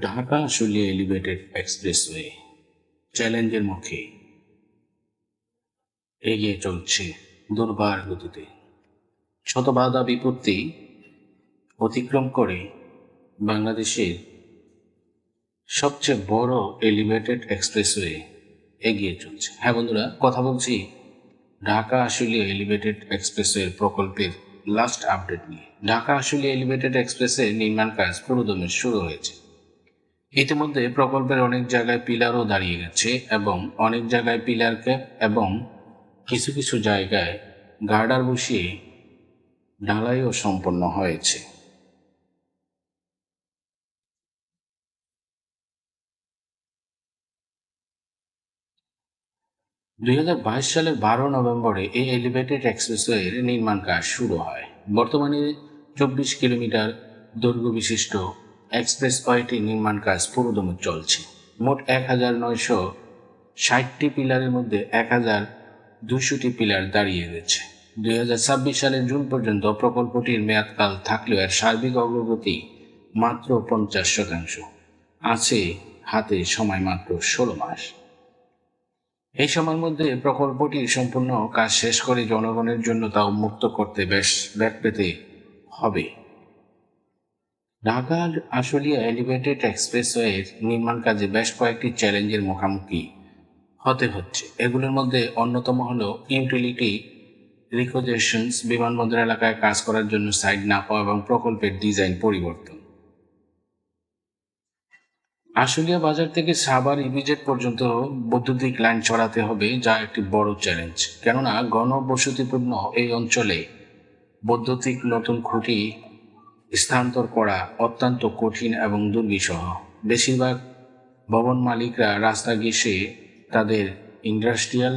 Dhaka Ashulia elevated expressway চ্যালেঞ্জের মুখে। এগিয়ে চলছে দুর্বার গতিতে। শত বাধা বিপত্তি অতিক্রম করে বাংলাদেশের সবচেয়ে বড় এলিভেটেড এক্সপ্রেসওয়ে এগিয়ে চলছে। হ্যাঁ বন্ধুরা, কথা বলছি ঢাকা আশুলিয়া এলিভেটেড এক্সপ্রেসওয়ের প্রকল্পের লাস্ট আপডেট নিয়ে। ঢাকা আশুলিয়া এলিভেটেড এক্সপ্রেসের নির্মাণ কাজ পুরোদমে শুরু হয়েছে। ইতিমধ্যে প্রকল্পের অনেক জায়গায় পিলারও দাঁড়িয়ে গেছে এবং অনেক জায়গায় পিলার ক্যাপ এবং কিছু কিছু জায়গায় গার্ডার বসিয়ে ঢালাইও সম্পন্ন হয়েছে। দুই হাজার বাইশ সালের বারো নভেম্বরে এই এলিভেটেড এক্সপ্রেসওয়ের নির্মাণ কাজ শুরু হয়। বর্তমানে চব্বিশ কিলোমিটার দৈর্ঘ্য বিশিষ্ট এক্সপ্রেসওয়েটি নির্মাণ কাজ পুরোদমে চলছে। মোট এক হাজার নয়শো ষাটটি পিলারের মধ্যে এক হাজার দুশোটি পিলার দাঁড়িয়ে গেছে দুই হাজার ছাব্বিশ সালের জুন পর্যন্ত প্রকল্পটির মেয়াদকাল থাকলেও এর সার্বিক অগ্রগতি মাত্র পঞ্চাশ শতাংশ। আছে হাতে সময় মাত্র ষোলো মাস। এই সময়ের মধ্যে প্রকল্পটির সম্পূর্ণ কাজ শেষ করে জনগণের জন্য তা উন্মুক্ত করতে বেশ ব্যাগ পেতে হবে। ঢাকার আশুলিয়া এলিভেটেড এক্সপ্রেসওয়ের নির্মাণ কাজে বেশ কয়েকটি চ্যালেঞ্জের মুখোমুখি হতে হচ্ছে। এগুলোর মধ্যে অন্যতম হলো ইউটিলিটি রিকোজেশনস, বিমানবন্দর এলাকায় কাজ করার জন্য সাইড না পাওয়া এবং প্রকল্পের ডিজাইন পরিবর্তন। আশুলিয়া বাজার থেকে সাভার ইভিজেট পর্যন্ত বৈদ্যুতিক লাইন ছড়াতে হবে, যা একটি বড় চ্যালেঞ্জ। কেননা, ঘনবসতিপূর্ণ এই অঞ্চলে বৈদ্যুতিক নতুন খুঁটি স্থানান্তর করা অত্যন্ত কঠিন এবং দুর্বিষহ। বেশিরভাগ ভবন মালিকরা রাস্তা ঘেঁষে তাদের ইন্ডাস্ট্রিয়াল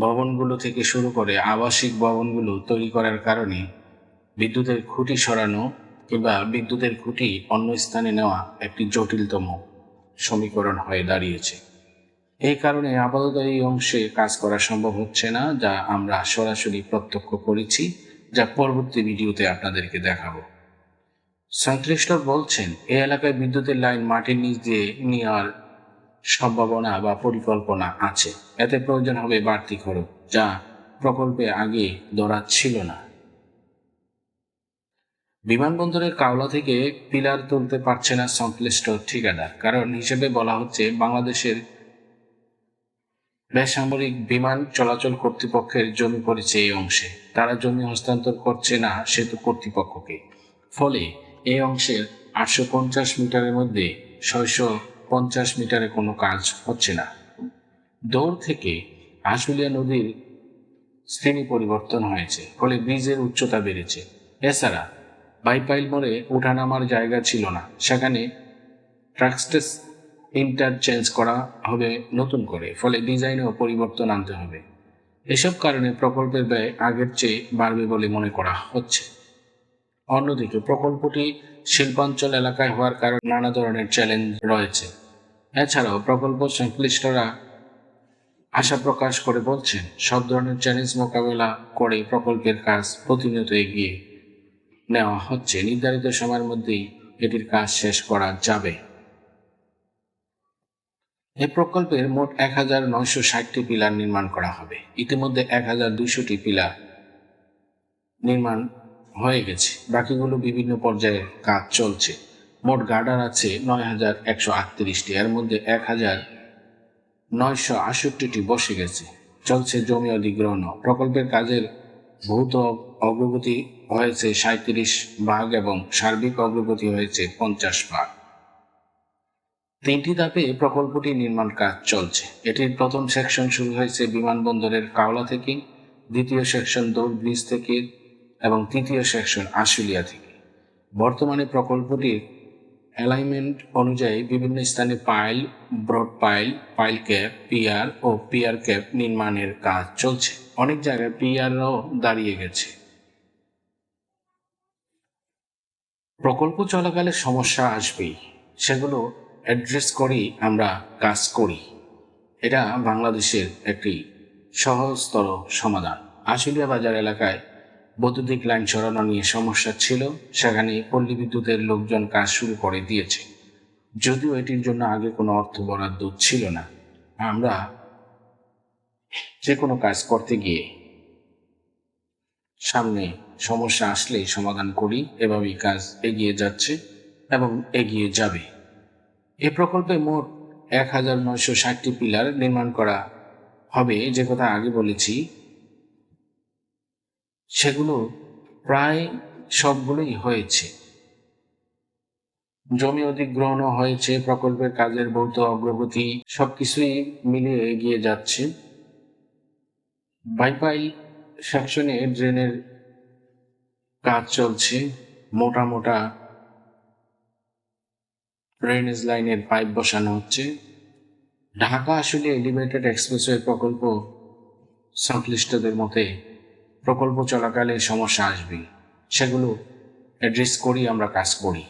ভবনগুলো থেকে শুরু করে আবাসিক ভবনগুলো তৈরি করার কারণে বিদ্যুতের খুঁটি সরানো কিংবা বিদ্যুতের খুঁটি অন্য স্থানে নেওয়া একটি জটিলতম সমীকরণ হয়ে দাঁড়িয়েছে। এই কারণে আপাতত এই অংশে কাজ করা সম্ভব হচ্ছে না, যা আমরা সরাসরি প্রত্যক্ষ করেছি, যা পরবর্তী ভিডিওতে আপনাদেরকে দেখাবো। সংশ্লিষ্ট বলছেন এই এলাকায় বিদ্যুতের লাইন মাটির নিচ দিয়ে নেওয়ার সম্ভাবনা বা পরিকল্পনা আছে। এতে প্রয়োজন হবে বাড়তি খরচ, যা প্রকল্পে আগে ছিল না। বিমানবন্দরের কাওলা থেকে পিলার তুলতে পারছে না সংশ্লিষ্ট ঠিকাদার। কারণ হিসেবে বলা হচ্ছে, বাংলাদেশের বেসামরিক বিমান চলাচল কর্তৃপক্ষের জমি পড়েছে এই অংশে। তারা জমি হস্তান্তর করছে না সেতু কর্তৃপক্ষকে। ফলে এই অংশের আটশো পঞ্চাশ মিটারের মধ্যে ছয়শো পঞ্চাশ মিটারে কোনো কাজ হচ্ছে না। দৌড় থেকে আশুলিয়া নদীর শ্রেণি পরিবর্তন হয়েছে, ফলে ব্রিজের উচ্চতা বেড়েছে। এছাড়া বাইপাইল মোড়ে ওঠানামার জায়গা ছিল না। সেখানে ট্রাক্সটেস ইন্টারচেঞ্জ করা হবে নতুন করে, ফলে ডিজাইনেও পরিবর্তন আনতে হবে। এসব কারণে প্রকল্পের ব্যয় আগের চেয়ে বাড়বে বলে মনে করা হচ্ছে। অন্যদিকে প্রকল্পটি শিল্পাঞ্চল এলাকায় হওয়ার কারণে নানা ধরনের চ্যালেঞ্জ রয়েছে। এছাড়াও প্রকল্প সংশ্লিষ্টরা আশা প্রকাশ করে বলছেন, সব ধরনের চ্যালেঞ্জ মোকাবেলা করে প্রকল্পের কাজ প্রতিনিয়ত এগিয়ে নেওয়া হচ্ছে। নির্ধারিত সময়ের মধ্যেই এটির কাজ শেষ করা যাবে। এই প্রকল্পের মোট এক হাজার নয়শো ষাটটি পিলার নির্মাণ করা হবে। ইতিমধ্যে এক হাজার দুইশোটি পিলার নির্মাণ হয়ে গেছে। বাকিগুলো বিভিন্ন পর্যায়ে কাজ চলছে। মোট গার্ডার আছে নয় হাজার একশো আটত্রিশটি। এর মধ্যে এক হাজার নয়শো আষট্টিটি বসে গেছে। চলছে জমি অধিগ্রহণ। প্রকল্পের কাজের ভৌত অগ্রগতি হয়েছে সাঁত্রিশ ভাগ এবং সার্বিক অগ্রগতি হয়েছে পঞ্চাশ ভাগ। তিনটি ধাপে প্রকল্পটি নির্মাণ কাজ চলছে। এটির প্রথম সেকশন শুরু হয়েছে বিমানবন্দরের কাওলা থেকে, দ্বিতীয় সেকশন দৌড় ব্রিজ থেকে এবং তৃতীয় সেকশন আশুলিয়া থেকে। বর্তমানে প্রকল্পটির অ্যালাইনমেন্ট অনুযায়ী বিভিন্ন স্থানে pile bored pile pile cap pier ও পিয়ার ক্যাপ নির্মাণের কাজ চলছে। অনেক জায়গায় পিয়ারও দাঁড়িয়ে গেছে। প্রকল্প চলাকালে সমস্যা আসবেই। সেগুলো অ্যাড্রেস করেই আমরা কাজ করি। এটা বাংলাদেশের একটি সহজতর সমাধান। আশুলিয়া বাজার এলাকায় বৈদ্যুতিক লাইন সরানো নিয়ে সমস্যা ছিল, সেখানে পল্লী বিদ্যুতের লোকজন কাজ শুরু করে দিয়েছে। যদিও এটির জন্য আগে কোনো অর্থ বরাদ্দ ছিল না। আমরা যে কোনো কাজ করতে গিয়ে সামনে সমস্যা আসলেই সমাধান করি, এভাবেই কাজ এগিয়ে যাচ্ছে এবং এগিয়ে যাবে। এ প্রকল্পে মোট এক হাজার নয়শো ষাটটি পিলার নির্মাণ করা হবে, যে কথা আগে বলেছি। সেগুলো প্রায় সবগুলোই হয়েছে। জমি অধিগ্রহণও হয়েছে, প্রকল্পের কাজের ভৌত অগ্রগতি সবকিছুই মিলিয়ে এগিয়ে যাচ্ছে। বাইপাই সেকশনে ড্রেনের কাজ চলছে, মোটা মোটা ড্রেনেজ লাইনের পাইপ বসানো হচ্ছে। ঢাকা আসলে এলিভেটেড এক্সপ্রেসওয়ে প্রকল্প সংশ্লিষ্টদের মতে প্রকল্প চলাকালে সমস্যা আসবে সেগুলো অ্যাড্রেস করি আমরা কাজ করি।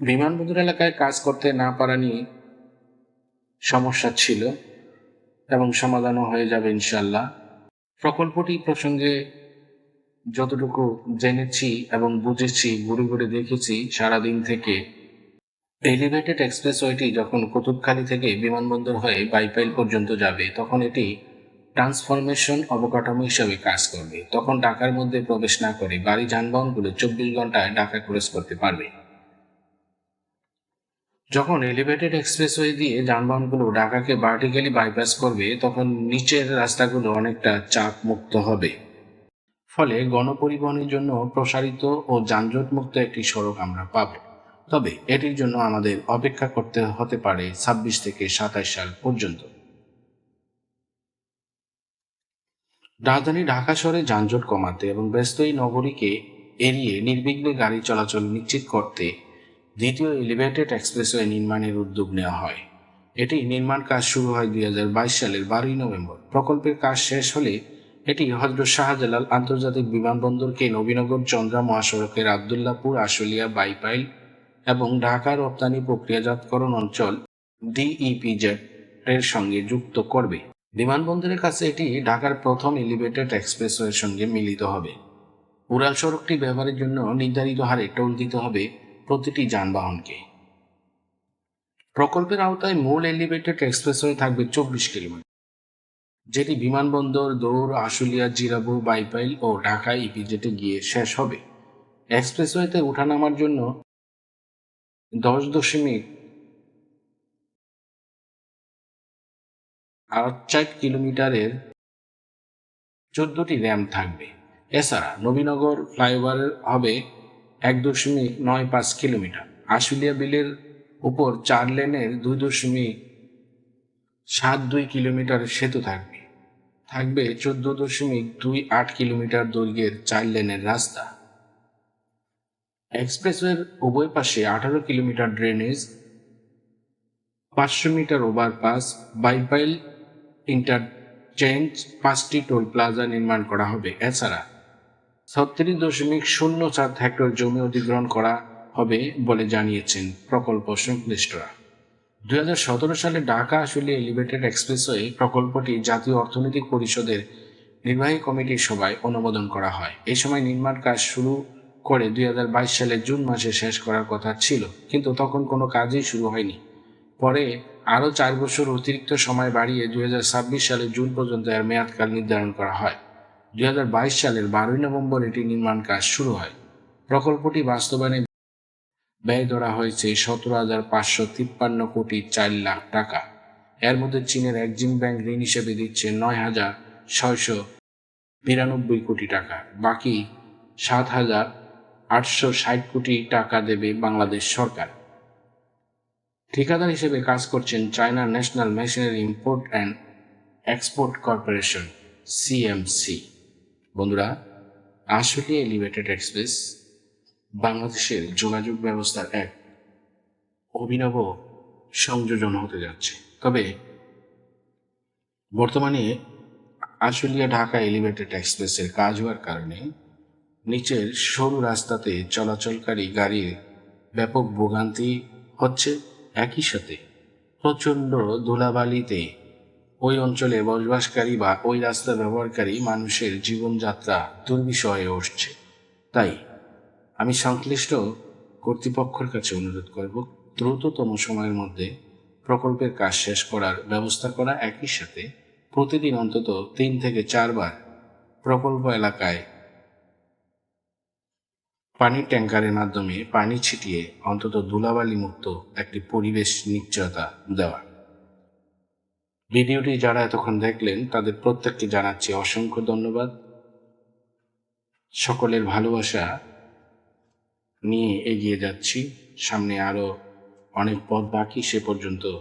বিমানবন্দর এলাকায় কাজ করতে না পারা নিয়ে সমস্যা ছিল এবং সমাধানও হয়ে যাবে ইনশাল্লাহ প্রকল্পটি প্রসঙ্গে যতটুকু জেনেছি এবং বুঝেছি, ঘুরে ঘুরে দেখেছি, সারাদিন থেকে এলিভেটেড এক্সপ্রেসওয়েটি যখন কুতুবখালী থেকে বিমানবন্দর হয়ে বাইপাইল পর্যন্ত যাবে, তখন এটি ট্রান্সফরমেশন অবকাঠামো হিসাবে কাজ করবে। তখন ঢাকার মধ্যে প্রবেশ না করে বাড়ি যানবাহনগুলো চব্বিশ ঘন্টায় ঢাকা ক্রস করতে পারবে। যখন এলিভেটেড এক্সপ্রেসওয়ে দিয়ে যানবাহনগুলো ঢাকাকে ভার্টিক্যালি বাইপাস করবে, তখন নিচের রাস্তাগুলো অনেকটা চাপ মুক্ত হবে। ফলে গণপরিবহনের জন্য প্রসারিত ও যানজট মুক্ত একটি সড়ক আমরা পাব। তবে এটির জন্য আমাদের অপেক্ষা করতে হতে পারে ছাব্বিশ থেকে সাতাশ সাল পর্যন্ত। রাজধানী ঢাকা শহরে যানজট কমাতে এবং ব্যস্ত এই নগরীকে এড়িয়ে নির্বিঘ্নে গাড়ি চলাচল নিশ্চিত করতে দ্বিতীয় এলিভেটেড এক্সপ্রেসওয়ে নির্মাণের উদ্যোগ নেওয়া হয়। এটি নির্মাণ কাজ শুরু হয় দুই হাজার বাইশ সালের বারোই নভেম্বর। প্রকল্পের কাজ শেষ হলে এটি হজরত শাহজালাল আন্তর্জাতিক বিমানবন্দরকে নবীনগর চন্দ্রা মহাসড়কের আবদুল্লাপুর, আশুলিয়া বাইপাইল এবং ঢাকা রপ্তানি প্রক্রিয়াজাতকরণ অঞ্চল ডিইপিজেড এর সঙ্গে যুক্ত করবে। বিমানবন্দরের কাছে এটি ঢাকার প্রথম এলিভেটেড এক্সপ্রেসওয়ের সঙ্গে মিলিত হবে। উড়াল সড়কটি ব্যবহারের জন্য নির্ধারিত হারে টোল দিতে হবে প্রতিটি যানবাহনকে। প্রকল্পের আওতায় মূল এলিভেটেড এক্সপ্রেসওয়ে থাকবে চব্বিশ কিলোমিটার, যেটি বিমানবন্দর, দৌড়, আশুলিয়া, জিরাবু, বাইপাইল ও ঢাকা ইপিজেটে গিয়ে শেষ হবে। এক্সপ্রেসওয়েতে ওঠানামার জন্য দশ দশমিক আট চার কিলোমিটারের চোদ্দটি র্যাম থাকবে। এছাড়া নবীনগর ফ্লাইওভার হবে এক দশমিক নয় পাঁচ কিলোমিটার। আশুলিয়া বিলের উপর চার লেনের দুই দশমিক সাত দুই কিলোমিটার সেতু থাকবে। থাকবে চোদ্দ দশমিক দুই আট কিলোমিটার দৈর্ঘ্যের চার লেনের রাস্তা। এক্সপ্রেসওয়ের উভয় পাশে আঠারো কিলোমিটার ড্রেনেজ, পাঁচশো মিটার ওভারপাস, বাইপাইল ইন্টারচেঞ্জ পাঁচটি টোল প্লাজা নির্মাণ করা হবে। এছাড়া ছত্রিশ দশমিক শূন্য চার হেক্টর জমি অধিগ্রহণ করা হবে বলে জানিয়েছেন প্রকল্প সংশ্লিষ্টরা। দুই হাজার সতেরো সালে ঢাকা আসলে এলিভেটেড এক্সপ্রেসওয়ে প্রকল্পটি জাতীয় অর্থনৈতিক পরিষদের নির্বাহী কমিটির সভায় অনুমোদন করা হয়। এই সময় নির্মাণ কাজ শুরু করে দুই হাজার বাইশ সালের জুন মাসে শেষ করার কথা ছিল, কিন্তু তখন কোনো কাজই শুরু হয়নি। পরে আরও চার বছর অতিরিক্ত সময় বাড়িয়ে দুই সালের জুন পর্যন্ত এর মেয়াদকাল নির্ধারণ করা হয়। দুই হাজার বাইশ সালের বারোই নভেম্বর এটি নির্মাণ কাজ শুরু হয়। প্রকল্পটি বাস্তবায়নে ব্যয় ধরা হয়েছে সতেরো হাজার পাঁচশো তিপ্পান্ন কোটি চার লাখ টাকা। এর মধ্যে চীনের একজিম ব্যাংক ঋণ হিসেবে দিচ্ছে নয় হাজার ছয়শো বিরানব্বই কোটি টাকা। বাকি সাত হাজার আটশো ষাট কোটি টাকা দেবে বাংলাদেশ সরকার। ঠিকাদার হিসেবে কাজ করছেন China national machinery import and export corporation CMC বন্ধুরা আসলে এলিভেটেড এক্সপ্রেস, বাংলাদেশের যোগাযোগ ব্যবস্থার এক অভিনব সংযোজন হতে যাচ্ছে। তবে বর্তমানে আশুলিয়া ঢাকা এলিভেটেড এক্সপ্রেসের কাজ হওয়ার কারণে নিচের সরু রাস্তাতে চলাচলকারী গাড়ির ব্যাপক ভোগান্তি হচ্ছে। একই সাথে। প্রচণ্ড ধুলাবালিতে ওই অঞ্চলে বসবাসকারী বা ওই রাস্তা ব্যবহারকারী মানুষের জীবনযাত্রা দুর্বিষহ হয়ে উঠছে। তাই আমি সংশ্লিষ্ট কর্তৃপক্ষের কাছে অনুরোধ করব, দ্রুততম সময়ের মধ্যে প্রকল্পের কাজ শেষ করার ব্যবস্থা করা একই সাথে প্রতিদিন অন্তত তিন থেকে চারবার প্রকল্প এলাকায় পানির ট্যাঙ্কারের মাধ্যমে পানি ছিটিয়ে অন্তত ধুলাবালি মুক্ত একটি পরিবেশ নিশ্চয়তা দেওয়া। ভিডিওটি যারা এতক্ষণ দেখলেন, তাদের প্রত্যেককে জানাচ্ছি অসংখ্য ধন্যবাদ। সকলের ভালোবাসা নিয়ে এগিয়ে যাচ্ছি। সামনে আরও অনেক পথ বাকি, সে পর্যন্ত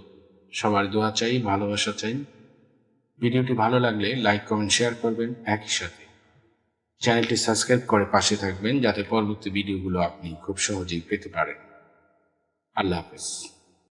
সবার দোয়া চাই, ভালোবাসা চাই। ভিডিওটি ভালো লাগলে লাইক, কমেন্ট, শেয়ার করবেন। একই সাথে। চ্যানেলটি সাবস্ক্রাইব করে পাশে থাকবেন, যাতে পরবর্তী ভিডিওগুলো আপনি খুব সহজেই পেতে পারেন। আল্লাহ হাফেজ।